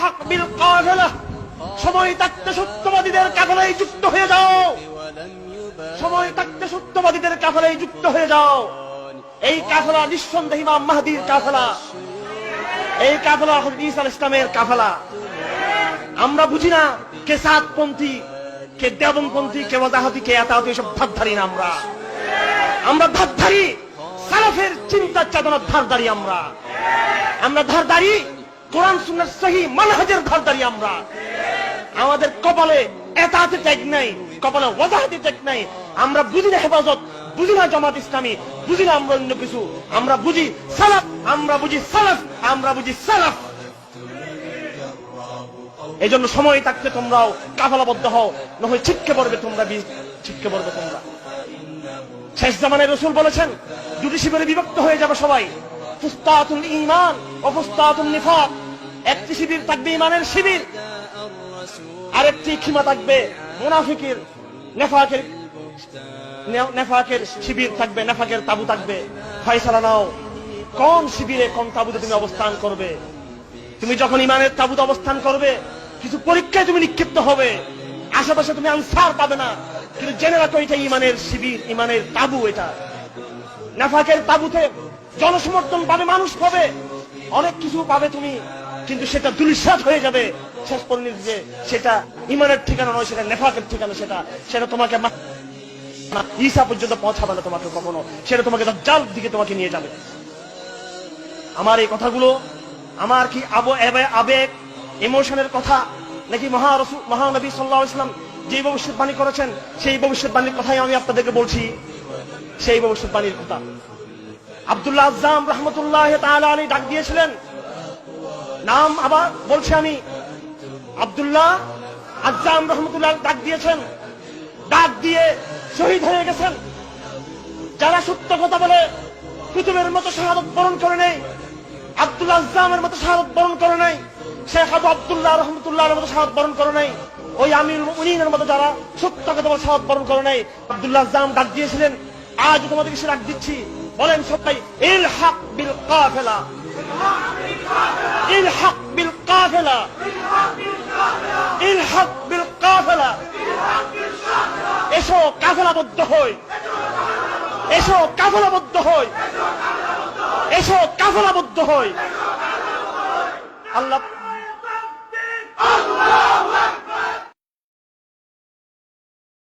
ইলহাক বিল কাফেলা সময় থাকতে সত্যবাদীদের কাফেলায় যুক্ত হয়ে যাও। সময় থাকতে সত্যবাদীদের কাফেলায় যুক্ত হয়ে যাও। এই কাফেলা নিঃসন্দেহ ইমাম মাহদির কাফেলা। এই কাফেলা ঈসা আলাইহিস ইসলামের কাফেলা। আমরা বুঝি না কে সাতপন্থী, কে দেবনপন্থী কে ওয়াজাহাতি কে এতাহাতি এসব ধারধারি না আমরা। আমরা ধারধারি সালাফের চিন্তা চেতনার ধারধারি আমরা। আমরা ধারধারি কোরআন সুন্নার সহি মানহাজের ধারধারি আমরা। আমাদের কপালে এতাহাতে ত্যাগ নাই, কপালে ওয়াজাহাতি ত্যাগ নাই। আমরা বুঝি না হেফাজত, বুঝি না জামাত ইসলামী, বুঝি না আমরা অন্য কিছু। আমরা বুঝি সালাফ, আমরা বুঝি সালাফ, আমরা বুঝি সালাফ। এই জন্য সময় থাকতে তোমরাও কাফালাবদ্ধ হও নয় ছিটকে পড়বে তোমরা ছিটকে পড়বে তোমরা। শেষ জামানে রসুল বলেছেন, দুটি শিবিরে বিভক্ত হয়ে যাবে সবাই, ফুস্তাতুল ইমান ও ফুস্তাতুল নিফাক। একটি শিবির থাকবে ইমানের শিবির। আরেকটি খিমা থাকবে মুনাফিকের, নেফাকের নেফাকের শিবির থাকবে, নেফাকের তাবু থাকবে। ফয়সালা নাও। কোন শিবিরে কোন তাবুতে তুমি অবস্থান করবে? তুমি যখন ইমানের তাবুতে অবস্থান করবে, কিছু পরীক্ষায় তুমি নিক্ষিপ্ত হবে। আশেপাশে তুমি আনসার পাবে না। কিন্তু জেনে রাখো, এটা ইমানের শিবির, ইমানের তাবু এটা। নাফাকের তাবুতে জনসমর্থন পাবে, মানুষ পাবে। অনেক কিছু পাবে তুমি। কিন্তু সেটা দুলিশাত হয়ে যাবে। শেষ পরিণতি যে সেটা ইমানের ঠিকানা নয়, সেটা নেফাকের ঠিকানা, সেটা সেটা তোমাকে ঈসা পর্যন্ত পৌঁছাবে না তোমাকে কখনো। সেটা তোমাকে জাল দিকে তোমাকে নিয়ে যাবে। আমার এই কথাগুলো, আমার কি আবো আবেগ ইমোশনের কথা, নাকি মহা রসুল মহানবী সাল্লাহ ইসলাম যে ভবিষ্যৎবাণী করেছেন, সেই ভবিষ্যৎবাণীর কথাই আমি আপনাদেরকে বলছি। সেই ভবিষ্যৎবাণীর কথা। আব্দুল্লাহ আজাম রহমতুল্লাহ তাআলা আলী ডাক দিয়েছিলেন নাম আবার বলছি আমি। আব্দুল্লাহ আজাম রহমতুল্লাহ ডাক দিয়েছেন। ডাক দিয়ে শহীদ হয়ে গেছেন। যারা সত্য কথা বলে কুতুবের মতো শাহাদত বরণ করে নেই আব্দুল্লাহ আজামের মতো শাহাদত বরণ করে নাই, শেখ আবু আব্দুল্লাহ রহমতুল্লাহর মতো শাহাদত বরণ করে নাই, ওই আমির উনিনের মতো যারা সত্য কথা বলে শাহাদত বরণ করে নাই, আব্দুল্লাহ আজাম ডাক দিয়েছিলেন। আজ তোমাদেরকে সে ডাক দিচ্ছি। বলেন সবাই ইল হক বিল কাফেলা। ইল بالقافلة الحق بالقافلة এসো কাফেলাবদ্ধ হই। এসো কাফেলাবদ্ধ হই। এসো কাফেলাবদ্ধ হই। আল্লাহ